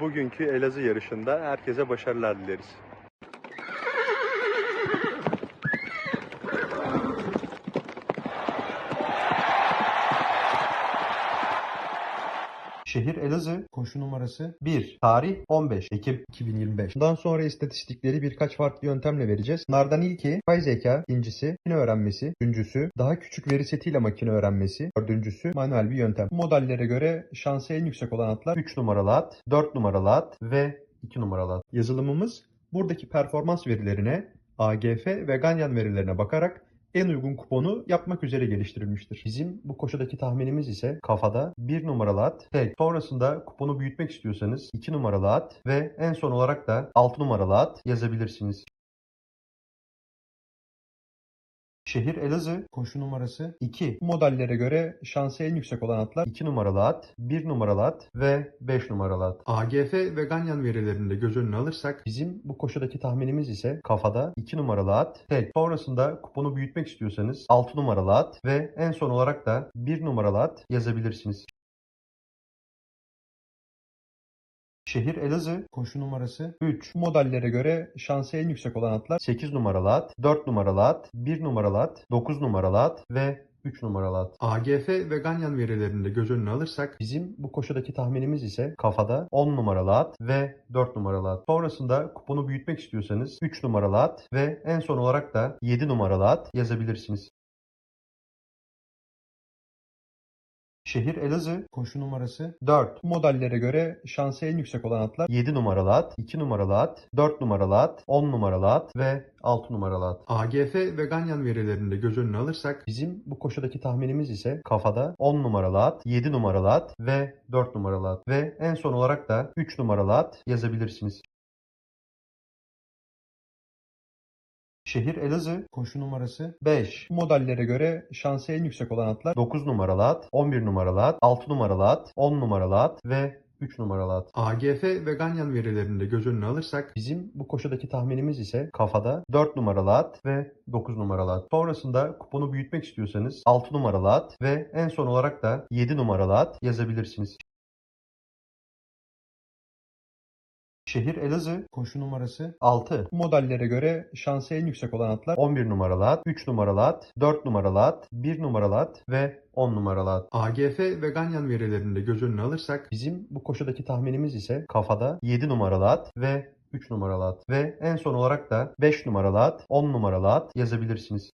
bugünkü Elazığ yarışında herkese başarılar dileriz. Şehir Elazığ, koşu numarası 1, tarih 15 Ekim 2025. Bundan sonra istatistikleri birkaç farklı yöntemle vereceğiz. Bunlardan ilki yapay zeka, ikincisi makine öğrenmesi, üçüncüsü daha küçük veri setiyle makine öğrenmesi, dördüncüsü manuel bir yöntem. Bu modellere göre şansı en yüksek olan atlar 3 numaralı at, 4 numaralı at ve 2 numaralı at. Yazılımımız buradaki performans verilerine, AGF ve Ganyan verilerine bakarak en uygun kuponu yapmak üzere geliştirilmiştir. Bizim bu koşudaki tahminimiz ise kafada 1 numaralı at, tek. Sonrasında kuponu büyütmek istiyorsanız 2 numaralı at ve en son olarak da 6 numaralı at yazabilirsiniz. Şehir Elazığ, koşu numarası 2. Bu modellere göre şansı en yüksek olan atlar 2 numaralı at, 1 numaralı at ve 5 numaralı at. AGF ve Ganyan verilerini de göz önüne alırsak bizim bu koşudaki tahminimiz ise kafada 2 numaralı at, tek. Sonrasında kuponu büyütmek istiyorsanız 6 numaralı at ve en son olarak da 1 numaralı at yazabilirsiniz. Şehir Elazığ, koşu numarası 3. Bu modellere göre şansı en yüksek olan atlar 8 numaralı at, 4 numaralı at, 1 numaralı at, 9 numaralı at ve 3 numaralı at. AGF ve Ganyan verilerini de göz önüne alırsak bizim bu koşudaki tahminimiz ise kafada 10 numaralı at ve 4 numaralı at. Sonrasında kuponu büyütmek istiyorsanız 3 numaralı at ve en son olarak da 7 numaralı at yazabilirsiniz. Şehir Elazığ, koşu numarası 4. Bu modellere göre şansı en yüksek olan atlar 7 numaralı at, 2 numaralı at, 4 numaralı at, 10 numaralı at ve 6 numaralı at. AGF ve Ganyan verilerini de göz önüne alırsak bizim bu koşudaki tahminimiz ise kafada 10 numaralı at, 7 numaralı at ve 4 numaralı at ve en son olarak da 3 numaralı at yazabilirsiniz. Şehir Elazığ, koşu numarası 5. Bu modellere göre şansı en yüksek olan atlar 9 numaralı at, 11 numaralı at, 6 numaralı at, 10 numaralı at ve 3 numaralı at. AGF ve Ganyan verilerini de göz önüne alırsak bizim bu koşudaki tahminimiz ise kafada 4 numaralı at ve 9 numaralı at. Sonrasında kuponu büyütmek istiyorsanız 6 numaralı at ve en son olarak da 7 numaralı at yazabilirsiniz. Şehir Elazığ, koşu numarası 6. Bu modellere göre şansı en yüksek olan atlar 11 numaralı at, 3 numaralı at, 4 numaralı at, 1 numaralı at ve 10 numaralı at. AGF ve Ganyan verilerini de göz önüne alırsak bizim bu koşudaki tahminimiz ise kafada 7 numaralı at ve 3 numaralı at ve en son olarak da 5 numaralı at, 10 numaralı at yazabilirsiniz.